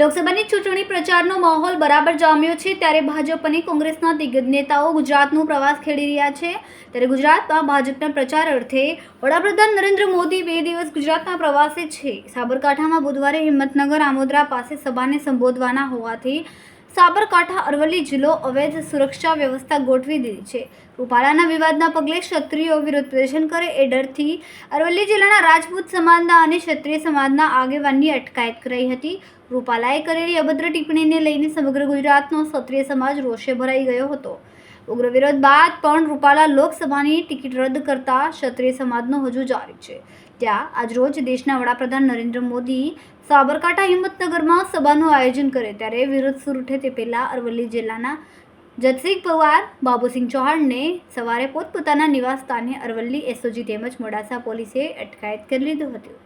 લોકસભાની ચૂંટણી પ્રચારનો માહોલ બરાબર જામ્યો છે, ત્યારે ભાજપ અને કોંગ્રેસના દિગ્ગજ નેતાઓ ગુજરાતનો પ્રવાસ ખેડી રહ્યા છે. ત્યારે ગુજરાતમાં ભાજપના પ્રચાર અર્થે વડાપ્રધાન નરેન્દ્ર મોદી બે દિવસ ગુજરાતના પ્રવાસે છે. સાબરકાંઠામાં બુધવારે હિંમતનગર, આમોદરા પાસે સભાને સંબોધવાના હોવાથી સાબરકાંઠા, અરવલ્લી જિલ્લો અવૈધ સુરક્ષા વ્યવસ્થા ગોઠવી દીધી છે. રૂપાલાના વિવાદના પગલે ક્ષત્રિયો વિરોધ પ્રદર્શન કરે એ ડરથી અરવલ્લી જિલ્લાના રાજપૂત સમાજના અને ક્ષત્રિય સમાજના આગેવાનની અટકાયત કરાઈ હતી. રૂપાલાએ કરેલી અભદ્ર ટિપ્પણીને લઈને સમગ્ર ગુજરાતનો ક્ષત્રિય સમાજ રોષે ભરાઈ ગયો હતો. ઉગ્ર વિરોધ બાદ પણ રૂપાલા લોકસભાની ટિકિટ રદ કરતા ક્ષત્રિય સમાજનો હજુ જારી છે. ત્યાં આજરોજ દેશના વડાપ્રધાન નરેન્દ્ર મોદી સાબરકાંઠા હિંમતનગરમાં સભાનું આયોજન કરે ત્યારે વિરોધ સુર ઉઠે તે પહેલાં અરવલ્લી જિલ્લાના જતસિંહ પવાર, બાબુસિંહ ચૌહાણને સવારે પોતપોતાના નિવાસ સ્થાને અરવલ્લી એસઓજી તેમજ મોડાસા પોલીસે અટકાયત કરી લીધું હતું.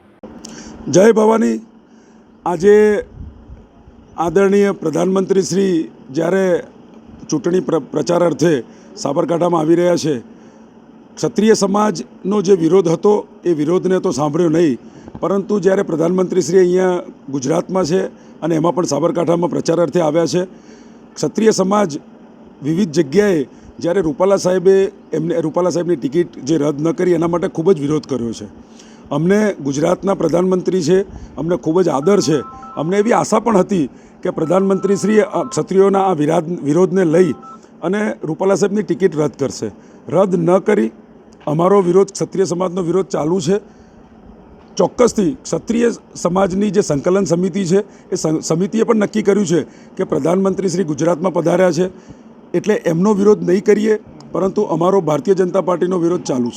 જય ભવાની. આજે આદરણીય પ્રધાનમંત્રી શ્રી જ્યારે ચૂંટણી પ્ર, પ્રચાર અર્થે સાબરકાંઠામાં આવી રહ્યા છે. ક્ષત્રિય સમાજનો જે વિરોધ હતો, એ વિરોધને તો સાંભળ્યો નહીં. પરંતુ જ્યારે પ્રધાનમંત્રી શ્રી અહીંયા ગુજરાતમાં છે અને એમાં પણ સાબરકાંઠામાં પ્રચાર અર્થે આવ્યા છે, ક્ષત્રિય સમાજ વિવિધ જગ્યાએ જ્યારે રૂપાલા સાહેબે એમને, રૂપાલા સાહેબની ટિકિટ જે રદ ન કરી, એના માટે ખૂબ જ વિરોધ કર્યો છે. અમને ગુજરાતના પ્રધાનમંત્રી છે, અમને ખૂબ જ આદર છે. અમને એવી આશા પણ હતી કે પ્રધાનમંત્રી શ્રી ક્ષત્રિયોના આ વિરાદ, વિરોધને લઈ અને રૂપાલા સાહેબની ટિકિટ રદ કરશે. રદ ન કરી અમારો વિરોધ, ક્ષત્રિય સમાજનો વિરોધ ચાલુ છે. ચોક્કસથી ક્ષત્રિય સમાજની જે સંકલન સમિતિ છે, એ સમિતિએ પણ નક્કી કર્યું છે કે પ્રધાનમંત્રી શ્રી ગુજરાતમાં પધાર્યા છે. એટલે એમનો વિરોધ નહીં કરીએ, પરંતુ અમારો ભારતીય જનતા પાર્ટીનો વિરોધ ચાલુ છે.